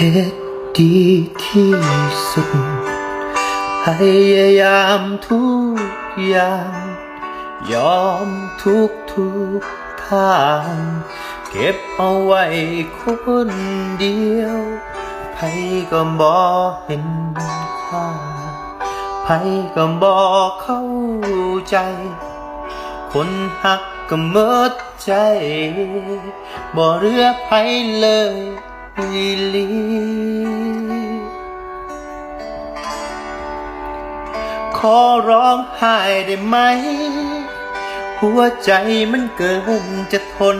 ตุดีที่สุด พยายามทุกอย่าง ยอมทุกทุกทาง เก็บเอาไว้คนเดียวไผก็บ่เห็นค่าไผก็บ่เข้าใจ คนหักก็เมิดใจ บ่เหลือไผเลย อีหลีขอร้องไห้ได้ไหม หัวใจมันเกินจะทน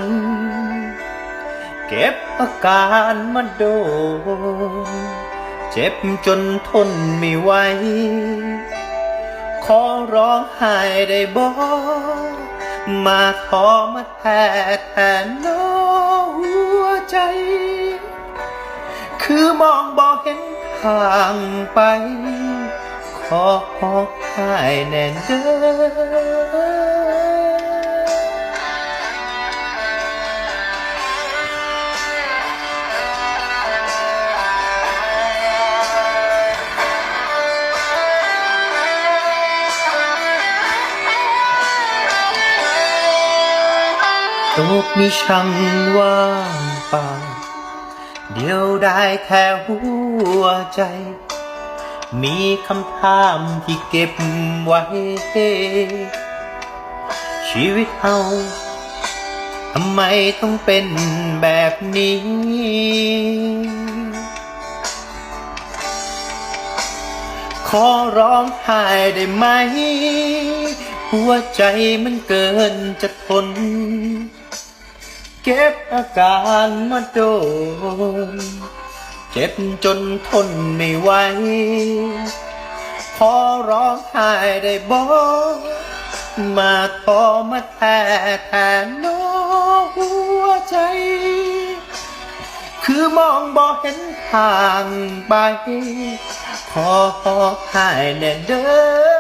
เก็บอาการมาโดน เจ็บจนทนไม่ไหว ขอร้องไห้ได้บอกมาขอมาแทนแทนน้องหัวใจ คือมองบอกเห็นทางไป ขอขอให้แน่นเด้อโลกมีช่างว่างเปล่า เดียวได้แค่หัวใจ มีคำถามที่เก็บไว้ ชีวิตเฮาทำไมต้องเป็นแบบนี้ ขอร้องไห้ได้ไหม หัวใจมันเกินจะทน เก็บอาการมาโดน เจ็บจนทนไม่ไหวขอร้องไห้ได้บอกมาขอมาแทนแทนน้องหัวใจ คือมองบอกเห็นทางไป ขอให้แน่เด้อ